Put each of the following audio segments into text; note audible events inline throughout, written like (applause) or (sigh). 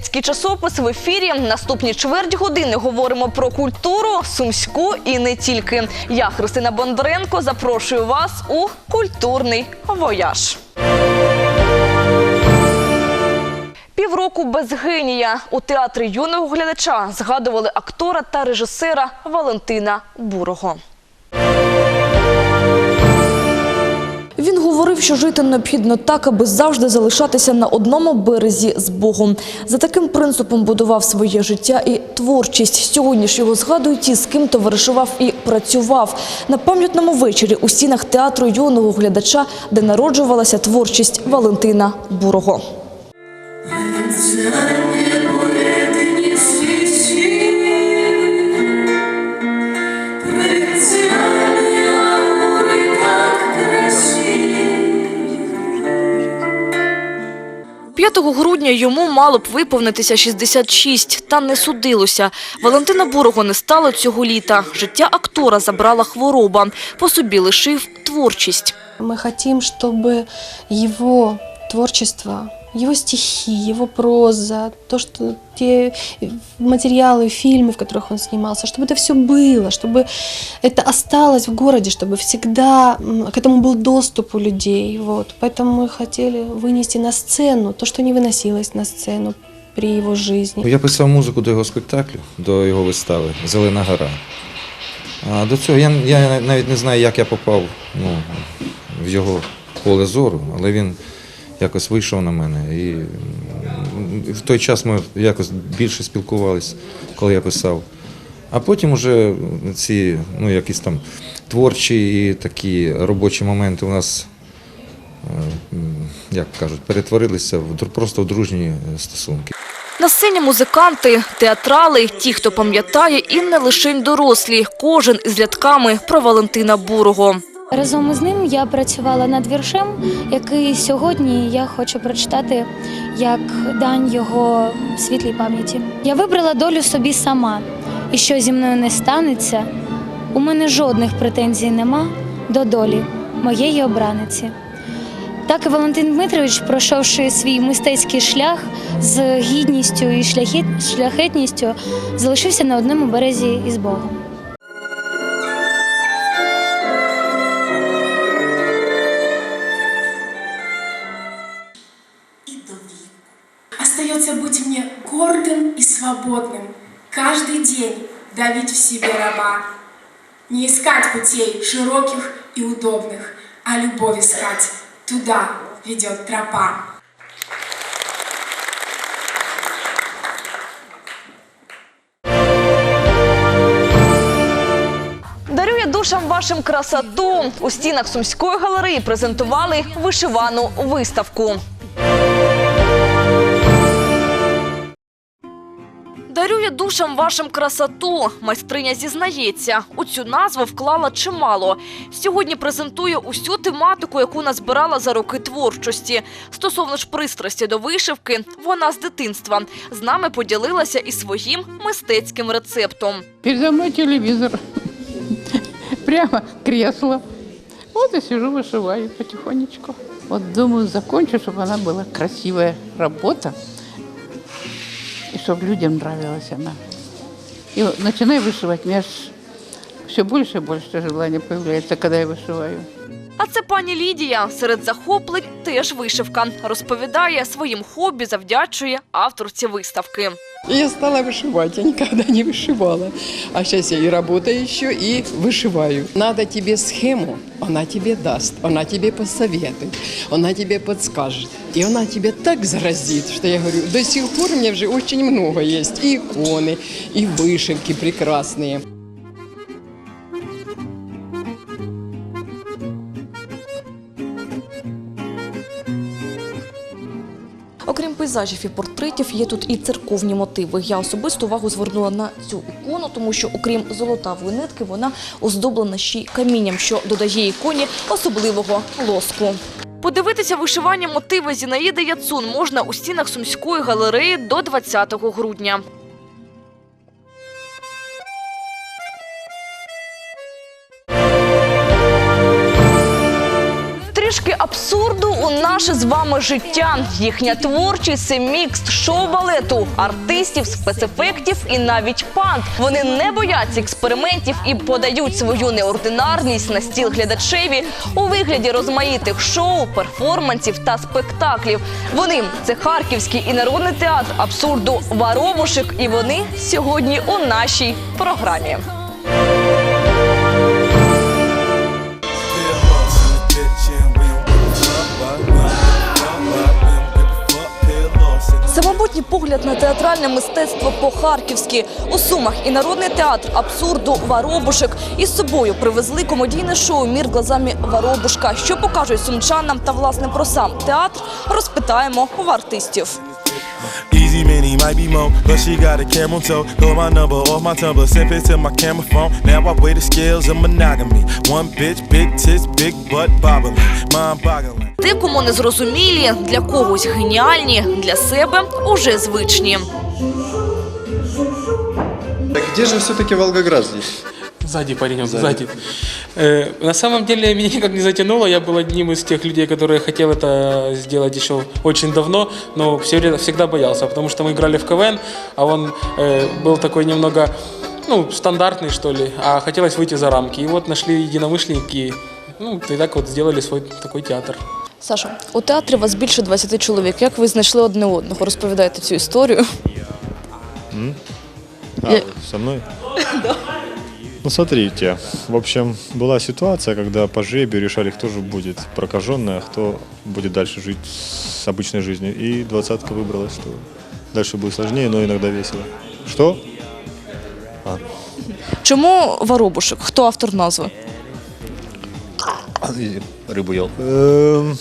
Мистецький часопис в ефірі. Наступні чверть години говоримо про культуру, сумську і не тільки. Я Христина Бондаренко запрошую вас у культурний вояж. Півроку без генія у театрі юного глядача згадували актора та режисера Валентина Бурого. Він говорив, що жити необхідно так, аби завжди залишатися на одному березі з Богом. За таким принципом будував своє життя і творчість. Сьогодні ж його згадують ті, з ким товаришував і працював. На пам'ятному вечорі у стінах театру юного глядача, де народжувалася творчість Валентина Бурого. – 5 грудня йому мало б виповнитися 66, та не судилося. Валентина Бурого не стало цього літа. Життя актора забрала хвороба. По собі лишив творчість. Ми хочемо, щоб його творчество, его стихи, его проза, то, что те материалы, фильмы, в которых он снимался, чтобы это все было, чтобы это осталось в городе, чтобы всегда м, к этому был доступ у людей. Вот. Поэтому мы хотели вынести на сцену то, что не выносилось на сцену при его жизни. Я писав музику до його спектаклю, до його вистави Зелена гора. А до цього я, я навіть не знаю, як я попав ну, в його поле зору, але він якось вийшов на мене. І в той час ми якось більше спілкувалися, коли я писав. А потім уже ці ну, якісь там творчі і такі робочі моменти у нас, е, як кажуть, перетворилися в просто в дружні стосунки. На сцені музиканти, театрали, ті, хто пам'ятає, і не лише дорослі. Кожен із рядками про Валентина Бурого. Разом із ним я працювала над віршем, який сьогодні я хочу прочитати як дань його світлій пам'яті. Я вибрала долю собі сама, і що зі мною не станеться, у мене жодних претензій нема до долі моєї обраниці. Так і Валентин Дмитрович, пройшовши свій мистецький шлях з гідністю і шляхет- шляхетністю, залишився на одному березі із Богом. свободным, каждый день давить в себе раба, не искать путей широких и удобных, а любовь искать, туда ведет тропа. Дарує душам вашим красоту. У стінах Сумської галереї презентували вишивану виставку. Дарує душам вашим красоту. Майстриня зізнається, у цю назву вклала чимало. Сьогодні презентує усю тематику, яку назбирала за роки творчості. Стосовно ж пристрасті до вишивки, вона з дитинства з нами поділилася і своїм мистецьким рецептом. Передо мной телевизор. Прямо кресло. Вот и сижу, вышиваю потихонечку. Вот думаю, закончу, чтобы она была красивая работа. И чтобы людям нравилась она. И вот начинаю вышивать. У меня все больше и больше желания появляется, когда я вышиваю. А це пані Лідія. Серед захоплень теж вишивка. Розповідає, своїм хобі завдячує авторці виставки. Я стала вышивать, я никогда не вышивала. А сейчас я и работаю еще, и вышиваю. Надо тебе схему, она тебе даст, она тебе посоветует, она тебе подскажет. И она тебе так заразит, что я говорю, до сих пор у меня уже очень много есть. И иконы, и вышивки прекрасные. Пейзажів і портретів, є тут і церковні мотиви. Я особисто увагу звернула на цю ікону, тому що, окрім золотавої нитки, вона оздоблена ще й камінням, що додає іконі особливого лоску. Подивитися вишивання мотиви Зінаїди Яцун можна у стінах Сумської галереї до 20 грудня. Трішки абсурду у наше з вами життя. Їхня творчість мікс шоу-балету, артистів, спецефектів і навіть пант. Вони не бояться експериментів і подають свою неординарність на стіл глядачеві у вигляді розмаїтих шоу, перформансів та спектаклів. Вони це харківський і народний театр абсурду Варомушек. І вони сьогодні у нашій програмі. Самобутній погляд на театральне мистецтво по-харківськи. У Сумах і народний театр абсурду Воробушек із собою привезли комедійне шоу Мір глазами Воробушка. Що покажуть сумчанам та власне про сам театр, розпитаємо у артистів. Easy many might be more, but she got a camel toe. Throw my number off my Tumblr, sip it to my camera phone. Now I weigh the scales of monogamy. One bitch, big tits, big butt bobbling, mind boggling. Декому незрозумілі, для когось геніальні, для себе уже звичні. Так где же все-таки Волгоград здесь? Сзади парень, он сзади. Э, на самом деле меня никак не затянуло. Я был одним из тех людей, которые хотел это сделать еще очень давно, но все время всегда боялся, потому что мы играли в КВН, а он э, был такой немного, ну, стандартный, что ли, а хотелось выйти за рамки. И вот нашли единомышленники, ну, и так вот сделали свой такой театр. Саша, у театрі вас більше 20 чоловік. Як ви знайшли одне одного? Розповідайте цю історію. А, Я- со мной? (laughs) Ну, смотрите, в общем, была ситуация, когда по жребию решали, кто же будет прокаженный, а кто будет дальше жить с обычной жизнью. И двадцатка выбрала, что дальше будет сложнее, но иногда весело. Что? Чому Воробушек? Хто автор назви? И Рыбу ел. Эм,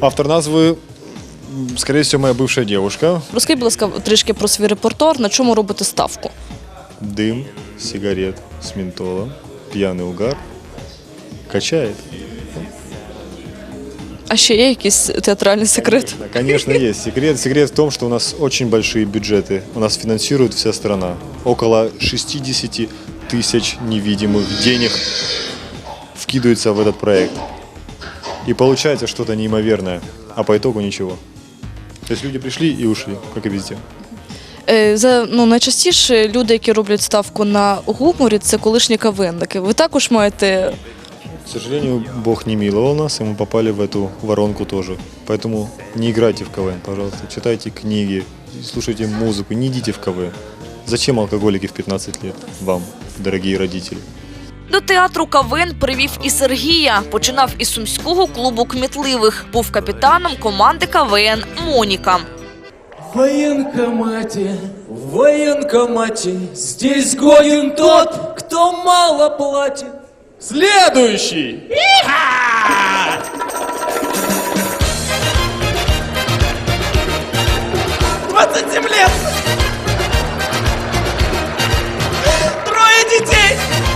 Автор назвы, м, скорее всего, моя бывшая девушка. Розкажіть, будь ласка, трішки про свій репертуар, на чому робите ставку? Дым, сигарет с ментолом, пьяный угар. Качает. А ще є якийсь театральний секрет? Да, Конечно, есть. Секрет, секрет в том, что у нас очень большие бюджеты. У нас финансирует вся страна. Около 60 тысяч невидимых денег вкидывается в этот проект. И получается что-то неимоверное, а по итогу ничего. То есть люди пришли и ушли, как и везде. Е, За ну найчастіше люди, які роблять ставку на гуморі, це колишні кавенники. Ви також маєте К сожалению, Бог не миловал нас, и мы попали в эту воронку тоже. Поэтому не играйте в КВН, пожалуйста. Читайте книги, слушайте музыку, не идите в КВН. Зачем алкоголики в 15 лет вам, дорогие родители? До театру КВН привів і Сергія. Починав із сумського клубу кмітливих. Був капітаном команди КВН Моніка. В военкомате, в военкомате Здесь годен тот, кто мало платит Следующий! 27 лет! Трое детей!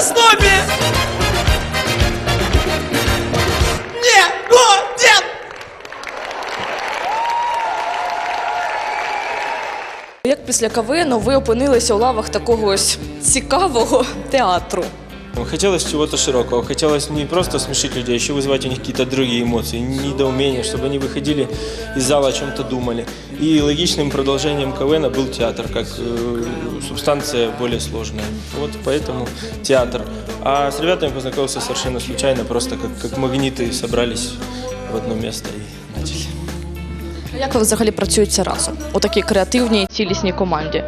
Плоскостопие! Не, годен! Як після КВН ви опинилися у лавах такого ось цікавого театру? Хотелось чего-то широкого, хотелось не просто смешить людей, а еще вызывать у них какие-то другие эмоции, недоумения, чтобы они выходили из зала о чем-то думали. И логичным продолжением КВН был театр, как э, субстанция более сложная. Вот поэтому театр. А с ребятами познакомился совершенно случайно, просто как, как магниты собрались в одно место и начали. Як ви взагалі працюєте разом у такій креативній цілісній команді?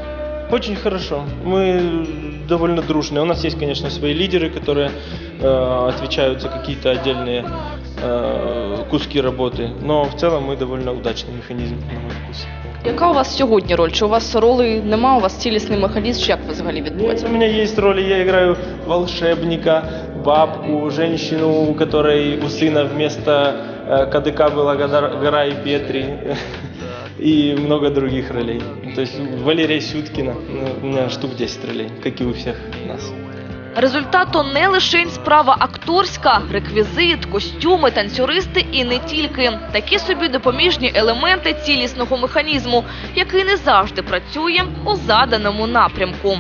Очень хорошо. Мы довольно дружные. У нас есть, конечно, свои лидеры, которые э, отвечают за какие-то отдельные э, куски работы. Но в целом мы довольно удачный механизм, на мой вкус. Яка у вас сьогодні роль? Чи у вас роли нема? У вас цілісний механізм? Чи як ви взагалі відбувається? У меня есть роли, я играю волшебника, бабку, женщину, у которой у сына вместо э, КДК была гора, гора и (laughs) Петри. И много других ролей. То есть Валерия Сюткина. Ну, У меня штук 10 ролей, как и у всех нас. Результату не лише справа акторська, реквізит, костюми, танцюристи і не тільки такі собі допоміжні елементи цілісного механізму, який не завжди працює у заданому напрямку.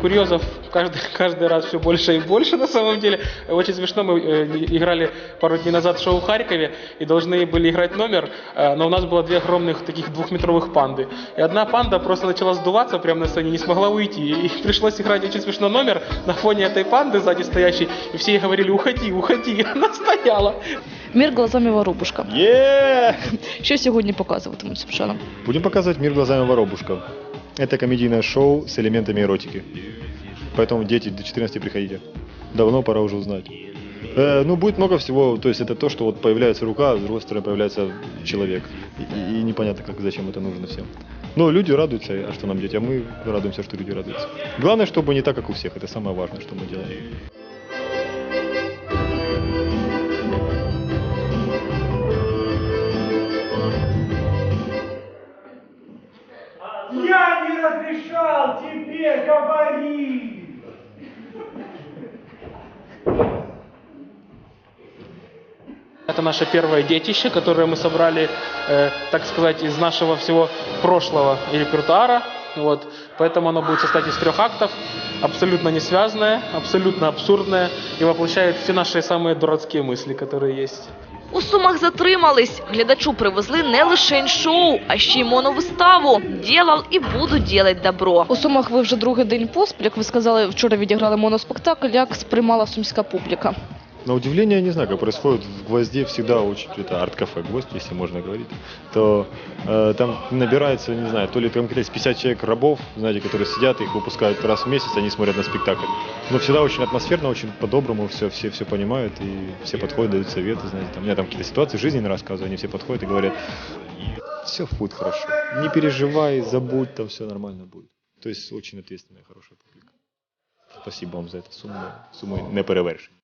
курьезов каждый, (laughs) каждый раз все больше и больше на самом деле. Очень смешно, мы э, играли пару дней назад шоу в Харькове и должны были играть номер, э, но у нас было две огромных таких двухметровых панды. И одна панда просто начала сдуваться прямо на сцене, не смогла уйти. И пришлось играть очень смешно номер на фоне этой панды сзади стоящей, и все ей говорили «Уходи, уходи!» И (laughs) она стояла. Мір глазами воробушка. Е! Що сьогодні показуватимуть сумчанам? Будем показывать «Мир глазами воробушка». Это комедийное шоу с элементами эротики. Поэтому, дети, до 14 приходите. Давно пора уже узнать. Э, ну, будет много всего. То есть это то, что вот появляется рука, с другой стороны появляется человек. И, и- непонятно, как, зачем это нужно всем. Но люди радуются, а что нам делать? А мы радуемся, что люди радуются. Главное, чтобы не так, как у всех. Это самое важное, что мы делаем. Я не разрешал тебе говорить! Это наше первое детище, которое мы собрали, э, так сказать, из нашего всего прошлого репертуара. Вот. Поэтому оно будет состоять из трех актов, абсолютно не связанное, абсолютно абсурдное и воплощает все наши самые дурацкие мысли, которые есть. У Сумах затримались. Глядачу привезли не лише шоу, а ще й моновиставу. Ділал і буду ділать добро. У Сумах ви вже другий день поспіль, як ви сказали, вчора відіграли моноспектакль. Як сприймала сумська публіка? На удивление, я не знаю, как происходит в «Гвозде» всегда очень, это арт-кафе «Гвоздь», если можно говорить, то э, там набирается, не знаю, то ли там какие-то 50 человек рабов, знаете, которые сидят, их выпускают раз в месяц, они смотрят на спектакль. Но всегда очень атмосферно, очень по-доброму, все, все, все понимают, и все подходят, дают советы, знаете, там, у меня там какие-то ситуации жизни рассказываю, они все подходят и говорят, все будет хорошо, не переживай, забудь, там все нормально будет. То есть очень ответственная, хорошая публика. Спасибо вам за это, сумму, сумму не перевершить.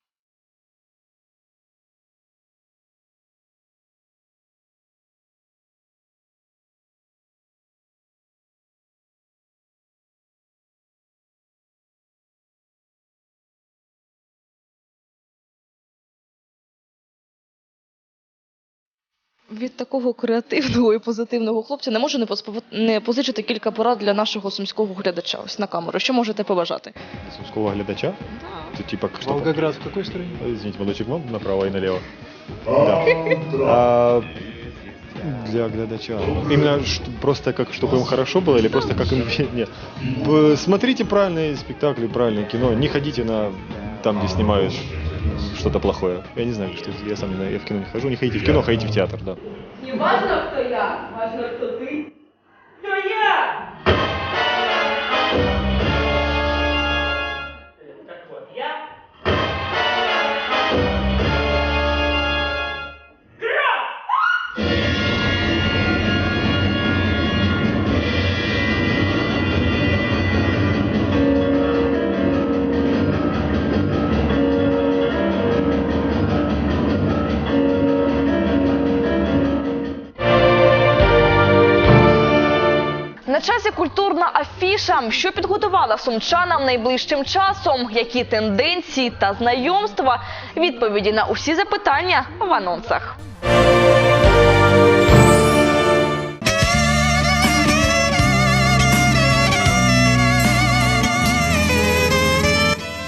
Від такого креативного і позитивного хлопця не можу не, поспов... не позичити кілька порад для нашого сумського глядача. Ось на камеру. Що можете побажати? Сумского глядача? Да. Ты типа что? Волгоград в какой стране? Извините, молодчик, вам направо и налево. Да. А, для глядача. Именно ш- просто как, чтобы им хорошо было или просто как им... (laughs) Нет. Б- Смотрите правильные спектакли, правильное кино. Не ходите на там, где снимают что-то плохое. Я не знаю, что. Я сам не знаю, я в кино не хожу. Не ходите в кино, ходите в театр, да. Не важно, кто я, важно, кто ты. Кто я? На культурна афіша, що підготувала сумчанам найближчим часом, які тенденції та знайомства, відповіді на усі запитання в анонсах.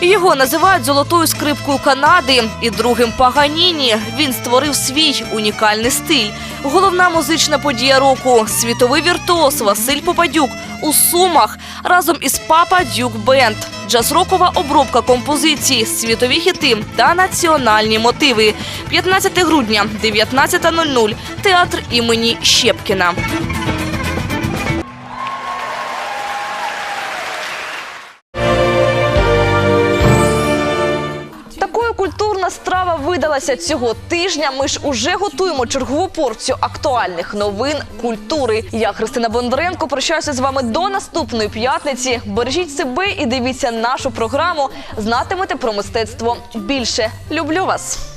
Його називають золотою скрипкою Канади і другим Паганіні. Він створив свій унікальний стиль. Головна музична подія року світовий віртуоз Василь Попадюк у Сумах разом із Папа Дюк Бенд. Джаз-рокова обробка композиції, світові хіти та національні мотиви. 15 грудня, 19.00. Театр імені Щепкіна. Видалася цього тижня. Ми ж уже готуємо чергову порцію актуальних новин культури. Я Христина Бондаренко прощаюся з вами до наступної п'ятниці. Бережіть себе і дивіться нашу програму. Знатимете про мистецтво більше. Люблю вас.